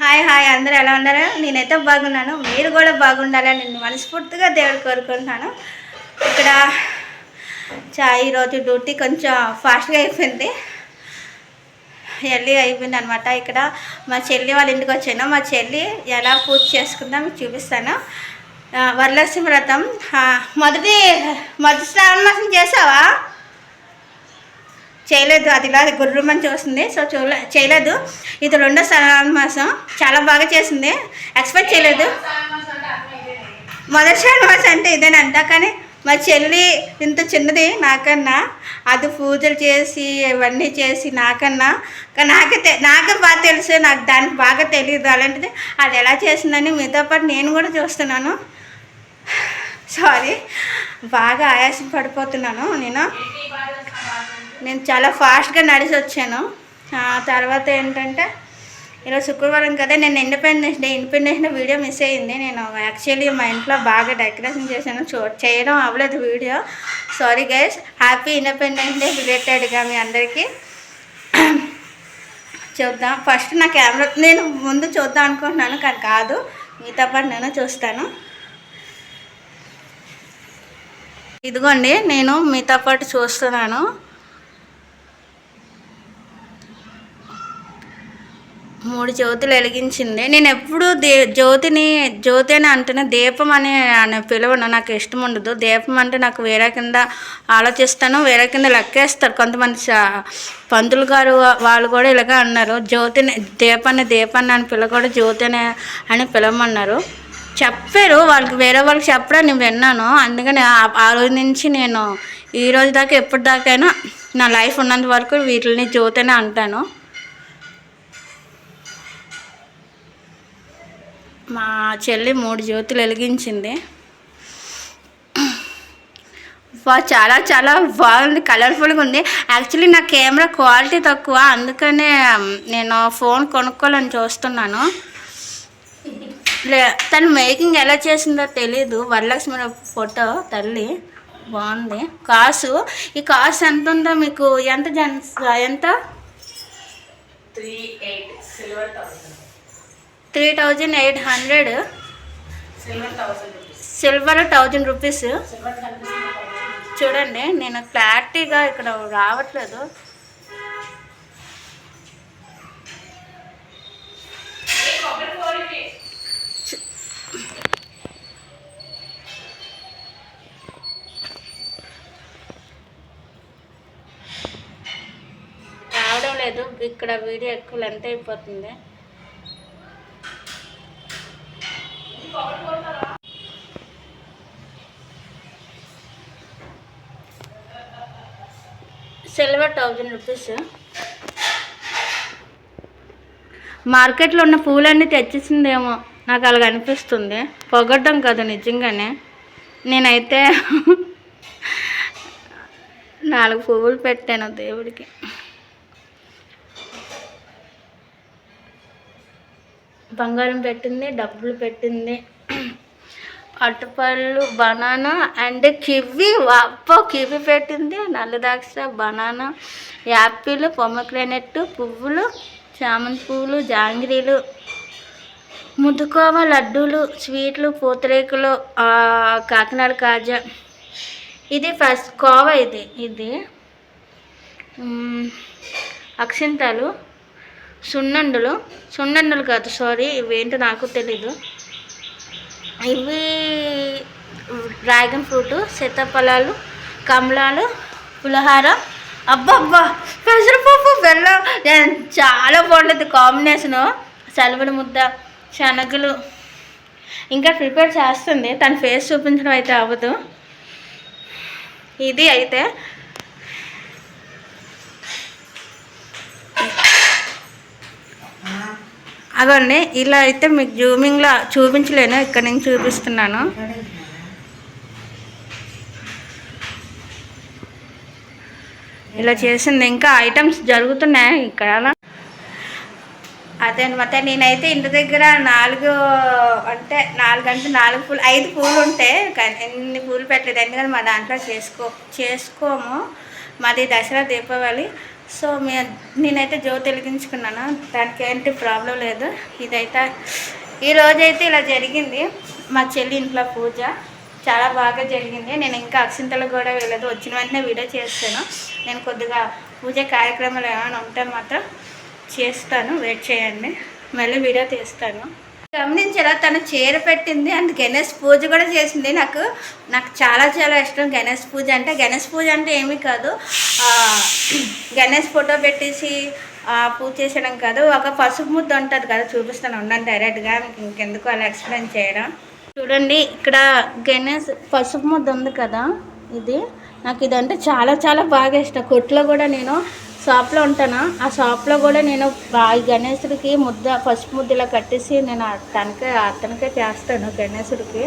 Hi hi అందరూ ఎలా ఉన్నారు? నేనైతే బాగున్నాను. మీరు కూడా బాగుండాలని నేను మనస్ఫూర్తిగా దేవుడు కోరుకుంటున్నాను. ఇక్కడ చా ఈరోజు డ్యూటీ కొంచెం ఫాస్ట్గా అయిపోయింది. ఎర్లీ అయిపోయింది అనమాట ఇక్కడ మా చెల్లి వాళ్ళ ఇంటికి వచ్చాను. మా చెల్లి ఎలా పూజ చేసుకుందాం చూపిస్తాను. వరలక్ష్మి వ్రతం. మొదటి మొదటి శ్రావణ మాసం చేసావా? చేయలేదు. అది ఇలా గుర్రమని చూస్తుంది. సో చూడలే చేయలేదు. ఇది రెండో శ్రావణ మాసం చాలా బాగా చేసింది. ఎక్స్పెక్ట్ చేయలేదు. మొదటి శ్రావణ మాసం అంటే ఇదేనంట. కానీ మా చెల్లి ఇంత చిన్నది నాకన్నా. అది పూజలు చేసి ఇవన్నీ చేసి నాకన్నా. నాకు తె- నాకే బాగా తెలుసు. నాకు దానికి బాగా తెలియదు అలాంటిది అది ఎలా చేసిందని మీతో పాటు నేను కూడా చూస్తున్నాను. సారీ బాగా ఆయాసం పడిపోతున్నాను నేను. నేను చాలా ఫాస్ట్గా నడిచి వచ్చాను. తర్వాత ఏంటంటే ఈరోజు శుక్రవారం కదా నేను independence day independence day video miss అయ్యింది. నేను యాక్చువల్లీ మా ఇంట్లో బాగా డెకరేషన్ చేశాను. చూ చేయడం అవ్వలేదు video sorry guys happy independence day రిలేటెడ్గా మీ అందరికీ. చూద్దాం. ఫస్ట్ నా కెమెరా నేను ముందు చూద్దాం అనుకుంటున్నాను కానీ కాదు. మిగతా పాటు నేను చూస్తాను. ఇదిగోండి నేను మీతో పాటు చూస్తున్నాను. మూడు జ్యోతులు వెలిగించింది. నేను ఎప్పుడూ దే జ్యోతిని జ్యోతి అని అంటేనే దీపం అని అని పిలవను. నాకు ఇష్టం ఉండదు. దీపం అంటే నాకు వేరే కింద ఆలోచిస్తాను. వేరే కింద లెక్కేస్తారు. కొంతమంది పంతులు గారు వాళ్ళు కూడా ఇలాగే అన్నారు. జ్యోతిని దీపాన్ని దీపాన్ని అని పిలకూడదు జ్యోతి అని అని పిలవమన్నారు. చెప్పారు. వాళ్ళకి వేరే వాళ్ళకి చెప్పడం నేను విన్నాను. అందుకని ఆ- రోజు నుంచి నేను ఈ రోజు దాకా ఎప్పటిదాకైనా నా లైఫ్ ఉన్నంత వరకు వీటిని జ్యోతి అంటాను. మా చెల్లి మూడు జ్యోతులు వెలిగించింది. వా చాలా చాలా బాగుంది కలర్ఫుల్గా ఉంది. యాక్చువల్లీ నా కెమెరా క్వాలిటీ తక్కువ. అందుకనే నేను ఫోన్ కొనుక్కోవాలని చూస్తున్నాను. లే తను మేకింగ్ ఎలా చేసిందో తెలీదు. వరలక్ష్మి ఫోటో తల్లి. బాగుంది. కాసు ఈ కాసు ఎంత ఉందో మీకు ఎంత జన్ ఎంత? Three eight silver thousand. Three thousand eight hundred. Silver thousand rupees చూడండి నేను క్లారిటీగా ఇక్కడ రావట్లేదు. రావడం లేదు ఇక్కడ వీడియో ఎక్కువ లెంత్ అయిపోతుంది. సిల్వర్ థౌజండ్ రూపీస్ మార్కెట్లో ఉన్న పూలన్నీ తెచ్చేసిందేమో. నాకు అలాగ అనిపిస్తుంది. పొగడ్డం కదా నిజంగానే. నేనైతే నాలుగు పువ్వులు పెట్టాను దేవుడికి. బంగారం పెట్టింది డబ్బులు పెట్టింది. అరటిపళ్ళు బనానా అండ్ కివి. అప్పో కివి పెట్టింది. నల్ల ద్రాక్ష బనానా యాపిల్ పొమ్మక్లెనెట్ పువ్వులు చామంతి పువ్వులు జాంగ్రీలు ముద్దుకోవ లడ్డూలు స్వీట్లు పూతరేకులు కాకినాడ కాజా. ఇది ఫస్ట్ కోవా ఇది ఇది. మ్, అక్షింతలు సున్నుండలు. సున్నుండలు కాదు సారీ ఇవేంటో నాకు తెలీదు. ఇవి డ్రాగన్ ఫ్రూట్ సీతాఫలాలు కమలాలు పులిహార. అబ్బబ్బా! పెసరపప్పు బెల్లం. చాలా బాగుంటుంది కాంబినేషను సలవడి ముద్ద శనగలు. ఇంకా ప్రిపేర్ చేస్తుంది. తన ఫేస్ చూపించడం అయితే అవ్వదు. ఇది అయితే అవన్నీ ఇలా అయితే మీకు జూమింగ్లో చూపించలేను ఇక్కడ నుంచి చూపిస్తున్నాను. ఇలా చేసింది ఇంకా ఐటమ్స్ జరుగుతున్నాయి ఇక్కడ. అదే అనమాట నేనైతే ఇంటి దగ్గర నాలుగు అంటే నాలుగు అంటే నాలుగు పూలు ఐదు పూలు ఉంటే కానీ ఎన్ని పూలు పెట్టలేదు ఎందుకంటే మా దాంట్లో చేసుకో చేసుకోము. మాది దసరా దీపావళి. సో మీ నేనైతే జ్యోతి వెలిగించుకున్నాను దానికి ఏంటి ప్రాబ్లం లేదు. ఇదైతే ఈరోజైతే ఇలా జరిగింది. మా చెల్లి ఇంట్లో పూజ చాలా బాగా జరిగింది. నేను ఇంకా అక్షింతలు కూడా వెళ్ళదు. వచ్చిన వెంటనే వీడియో చేస్తాను. నేను కొద్దిగా పూజ కార్యక్రమాలు ఏమైనా ఉంటే మాత్రం చేస్తాను. వెయిట్ చేయండి. మళ్ళీ వీడియో తీస్తాను. గమనించారా? తను చీర పెట్టింది అండ్ గణేష్ పూజ కూడా చేసింది. నాకు నాకు చాలా చాలా ఇష్టం గణేష్ పూజ అంటే. గణేష్ పూజ అంటే ఏమీ కాదు. గణేష్ ఫోటో పెట్టేసి పూజ చేసడం కాదు. ఒక పసుపు ముద్ద ఉంటుంది కదా చూపిస్తాను. ఉండండి డైరెక్ట్గా. మీకు ఇంకెందుకు అలా ఎక్స్ప్లెయిన్ చేయడం. చూడండి ఇక్కడ గణేష్ పసుపు ముద్ద ఉంది కదా ఇది. నాకు ఇదంటే చాలా చాలా బాగా ఇష్టం. కొట్లో కూడా నేను షాప్లో ఉంటానా? ఆ షాప్లో కూడా నేను ఆ గణేశుడికి ముద్ద పసుపు ముద్దలా కట్టేసి నేను తనకే అతనికే చేస్తాను గణేశుడికి.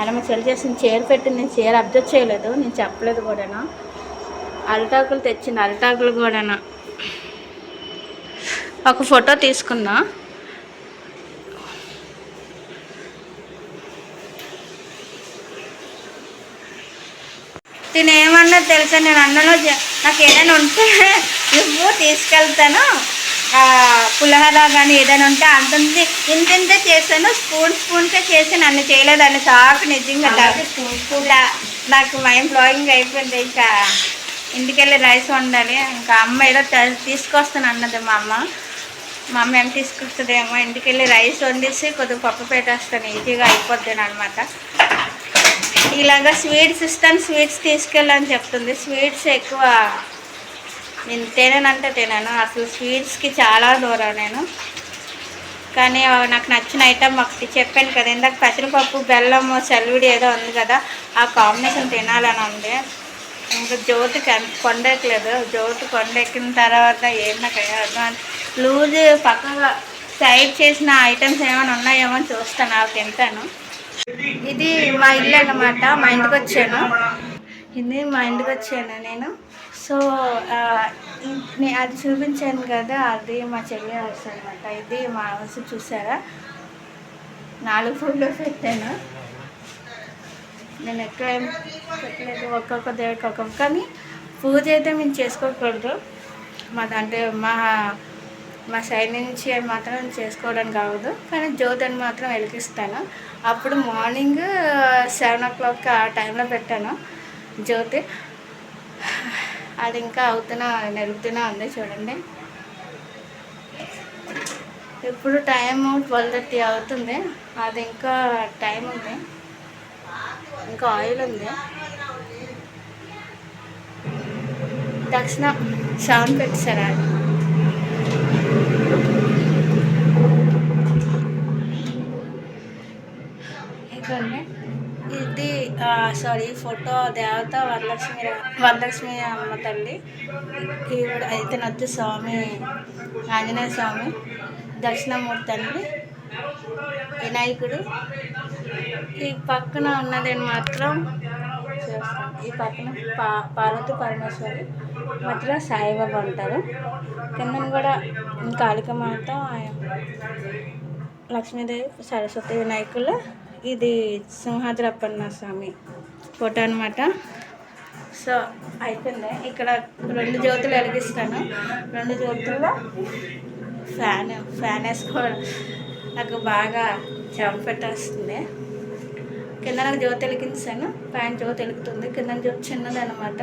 అలా మా చెల్లి చేసిన చీర పెట్టి నేను చీర అబ్జర్వ్ చేయలేదు. నేను చెప్పలేదు కూడాను? అరిటాకులు తెచ్చింది అరిటాకులు కూడాను? ఒక ఫోటో తీసుకున్నా తిను ఏమన్నా తెలుసా? నేను అన్నలో నాకు ఏదైనా ఉంటే నువ్వు తీసుకెళ్తాను. పులిహోర కానీ ఏదైనా ఉంటే అంతంది ఇంత చేశాను. స్పూన్ స్పూన్కే చేసి నన్ను చేయలేదని సాకు నిజంగా నాకు మైండ్ బ్లోయింగ్ అయిపోయింది. ఇంకా ఇంటికెళ్ళి రైస్ వండాలి. ఇంకా అమ్మ ఏదో తీసుకొస్తాను అన్నది మా అమ్మ. మా అమ్మ ఏం తీసుకొస్తుందేమో. ఇంటికెళ్ళి రైస్ వండేసి కొద్దిగా పప్పు పెట్టేస్తాను. ఈజీగా అయిపోద్ది అనమాట. ఇలాగా స్వీట్స్ ఇస్తాను స్వీట్స్ తీసుకెళ్ళని చెప్తుంది. స్వీట్స్ ఎక్కువ నేను తిననంటే తినను. అసలు స్వీట్స్కి చాలా దూరం నేను. కానీ నాకు నచ్చిన ఐటమ్ ఒకటి చెప్పాను కదా ఇందాక పెసరపప్పు బెల్లం సెలవిడి ఏదో ఉంది కదా ఆ కాంబినేషన్ తినాలని ఉంది. ఇంకా జ్యోతి కొండెక్కలేదు. జ్యోతి కొండెక్కిన తర్వాత ఏం నాకు అర్థం లూజ్ పక్కగా సైడ్ చేసిన ఐటమ్స్ ఏమైనా ఉన్నాయేమో అని చూస్తాను అవి తింటాను. ఇది మా ఇల్లు అనమాట మా ఇంటికి వచ్చాను. ఇది మా ఇంటికి వచ్చాను నేను. సో అది చూపించాను కదా అది మా చెల్లి హౌస్ అనమాట ఇది మా హౌస్ చూసారా? నాలుగు ఫోటో పెట్టాను. నేను ఎక్కడ ఏం పెట్టలేదు. ఒక్కొక్క దేవుడికి ఒక్కొక్క. కానీ పూజ అయితే మేము చేసుకోకూడదు. మా అంటే మా మా సైడ్ నుంచి మాత్రం చేసుకోవడానికి కావదు కానీ జ్యోతిని మాత్రం వెలిగిస్తాను. అప్పుడు మార్నింగ్ సెవెన్ ఓ క్లాక్ ఆ టైంలో పెట్టాను జ్యోతి. అది ఇంకా అవుతున్నా నెరుగుతూనే ఉంది చూడండి. ఇప్పుడు టైం ట్వెల్వ్ థర్టీ అవుతుంది. అది ఇంకా టైం ఉంది. ఇంకా ఆయిల్ ఉంది. దక్షిణ సౌండ్ పెట్టారా చూడండి ఇది సారీ ఫోటో దేవత వరలక్ష్మి వరలక్ష్మి అమ్మ తల్లి ఈవిడ అయితే వచ్చి స్వామి ఆంజనేయ స్వామి దక్షిణమూర్తి అండి. వినాయకుడు. ఈ పక్కన ఉన్నదని మాత్రం ఈ పక్కన పా పార్వతి పరమేశ్వరి మధ్యలో సాయిబాబా ఉంటారు. కింద కూడా కాళికమాత లక్ష్మీదేవి సరస్వతి వినాయకులు. ఇది సింహాద్రప్పన్న స్వామి ఫోటో అనమాట సో అయిపోయింది. ఇక్కడ రెండు జ్యోతులు వెలిగిస్తాను. రెండు జ్యోతుల్లో ఫ్యాన్ ఫ్యాన్ వేసుకోవడం నాకు బాగా చెమట పెట్టేస్తుంది. కింద నాకు జ్యోతి వెలిగించాను. పైన జ్యోతి వెలుగుతుంది. కింద జ్యోతి చిన్నది అనమాట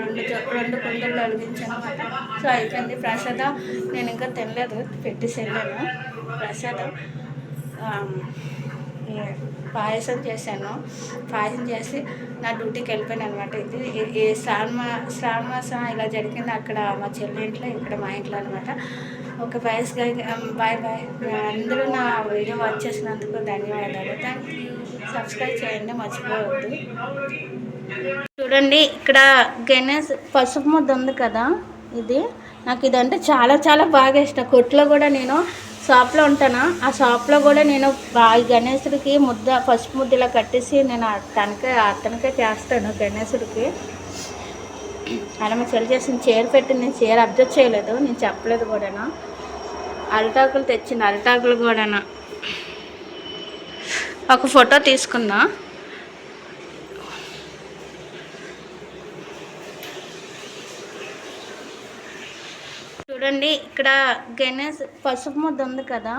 రెండు రెండు కుండలు వెలిగించాను అనమాట సో అయిపోయింది ప్రసాదం. నేను ఇంకా తినలేదు. పెట్టేసి వెళ్ళాను ప్రసాదం పాయసం చేశాను. పాయసం చేసి నా డ్యూటీకి వెళ్ళిపోయాను అనమాట ఇది ఈ- ఈ శ్రావణ మా- శ్రావణ మాసం ఇలా జరిగింది అక్కడ మా చెల్లి ఇంట్లో ఇక్కడ మా ఇంట్లో అనమాట ఒక వయసు బాయ్ బాయ్ అందరూ నా వీడియో వాచ్ చేసినందుకు ధన్యవాదాలు. థ్యాంక్ యూ సబ్స్క్రైబ్ చేయండి మర్చిపోవద్దు. చూడండి ఇక్కడ గణేష్ పసుపు ముద్ద ఉంది కదా ఇది. నాకు ఇదంటే చాలా చాలా బాగా ఇష్టం. కొట్లో కూడా నేను షాప్లో ఉంటాను ఆ షాప్లో కూడా నేను ఆ గణేశుడికి ముద్ద పసుపు ముద్ద ఇలా కట్టేసి నేను తనకే అతనికే చేస్తాను గణేశుడికి. అలా మా చెల్లి చేసిన చీర పెట్టి నేను చీర అబ్జర్వ్ చేయలేదు నేను చెప్పలేదు కూడాను. అరిటాకులు తెచ్చింది అరిటాకులు కూడాను. ఒక ఫోటో తీసుకున్నా. చూడండి ఇక్కడ గణేష్ పసుపు ముద్ద ఉంది కదా.